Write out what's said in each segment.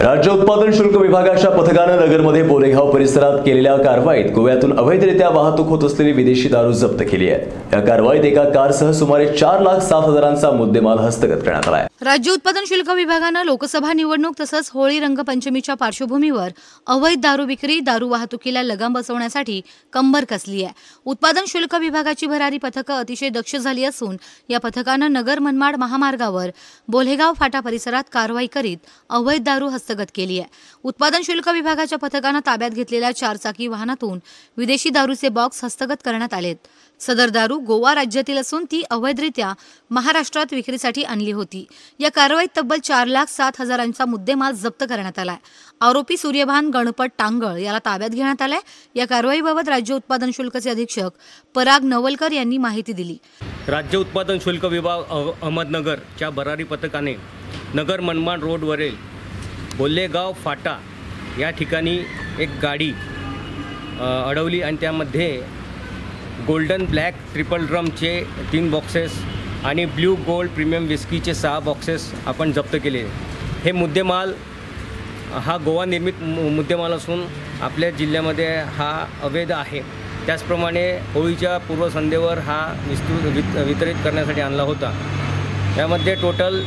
राज्य उत्पादन शुल्क विभागाच्या पथकानं नगरमध्ये बोलेगाव परिसरात केलेल्या कारवाईत गोव्यातून अवैधरित्या वाहतूक होत असलेली विदेशी दारू जप्त केली आहे. या कारवाईत एका कारसह सुमारे चार लाख सात हजारांचा मुद्देमाल हस्तगत करण्यात आला आहे. राज्य उत्पादन शुल्क विभागानं लोकसभा निवडणूक तसंच होळी रंगपंचमीच्या पार्श्वभूमीवर अवैध दारू विक्री दारू वाहतुकीला लगाम बसवण्यासाठी कंबर कसली आहे. उत्पादन शुल्क विभागाची भरारी पथकं अतिशय दक्ष झाली असून या पथकानं नगर मनमाड महामार्गावर बोलेगाव फाटा परिसरात कारवाई करीत अवैध दारू हस्त हस्तगत केली आहे. उत्पादन शुल्क विभागाच्या पथकानं ताब्यात घेतलेल्या चारचाकी वाहनातून विदेशी दारूचे बॉक्स हस्तगत करण्यात आलेत. सदर दारू गोवा राज्यातील असून ती अवैधरित्या महाराष्ट्रात विक्रीसाठी आणली होती. या कारवाईत तब्बल चार लाख सात हजारांचा मुद्देमाल जप्त करण्यात आलाय. आरोपी सूर्यभान गणपत टांगळ याला ताब्यात घेण्यात आलाय. या कारवाईबाबत राज्य उत्पादन शुल्कचे अधीक्षक पराग नवलकर यांनी माहिती दिली. राज्य उत्पादन शुल्क विभाग अहमदनगरच्या भरारी पथकाने नगर मनमाड रोडवरील बोल्लेगाव फाटा या ठिकाणी एक गाडी अडवली आणि त्यामध्ये गोल्डन ब्लॅक ट्रिपल ड्रमचे तीन बॉक्सेस आणि ब्ल्यू गोल्ड प्रीमियम विस्कीचे सहा बॉक्सेस आपण जप्त केले. हे मुद्देमाल हा गोवा निर्मित मु- मुद्देमाल असून आपल्या जिल्ह्यामध्ये हा अवैध आहे. त्याचप्रमाणे होळीच्या पूर्वसंध्येवर हा विस्तृत वित वितरित करण्यासाठी आणला होता. यामध्ये टोटल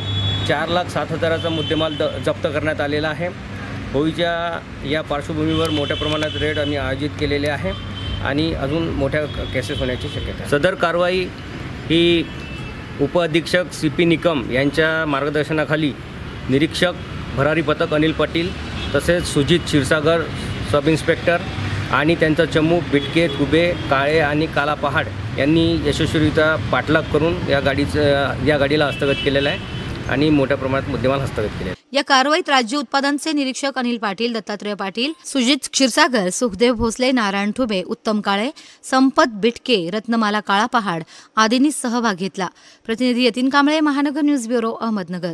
चार लाख सात हजाराचा मुद्देमाल द जप्त करण्यात आलेला आहे. होळीच्या या पार्श्वभूमीवर मोठ्या प्रमाणात रेड आम्ही आयोजित केलेले आहे आणि अजून मोठ्या केसेस होण्याची शक्यता आहे. सदर कारवाई ही उपअधीक्षक सी पी निकम यांच्या मार्गदर्शनाखाली निरीक्षक भरारी पथक अनिल पाटील तसेच सुजित क्षीरसागर सब इन्स्पेक्टर आणि त्यांचा चमू बिटके कुबे काळे आणि काला पहाड यांनी यशस्वीरित्या पाठलाग करून या गाडीचं या गाडीला हस्तगत केलेला आहे. आणि मोठ्या प्रमाणात मुद्देमाल हस्तगत केले. या कारवाईत राज्य उत्पादनचे निरीक्षक अनिल पाटील दत्तात्रय पाटील सुजित क्षीरसागर सुखदेव भोसले नारायण ठुबे उत्तम काळे संपत बिटके रत्नमाला काळा पहाड आदींनी सहभाग घेतला. प्रतिनिधी यतीन कांबळे महानगर न्यूज ब्युरो अहमदनगर.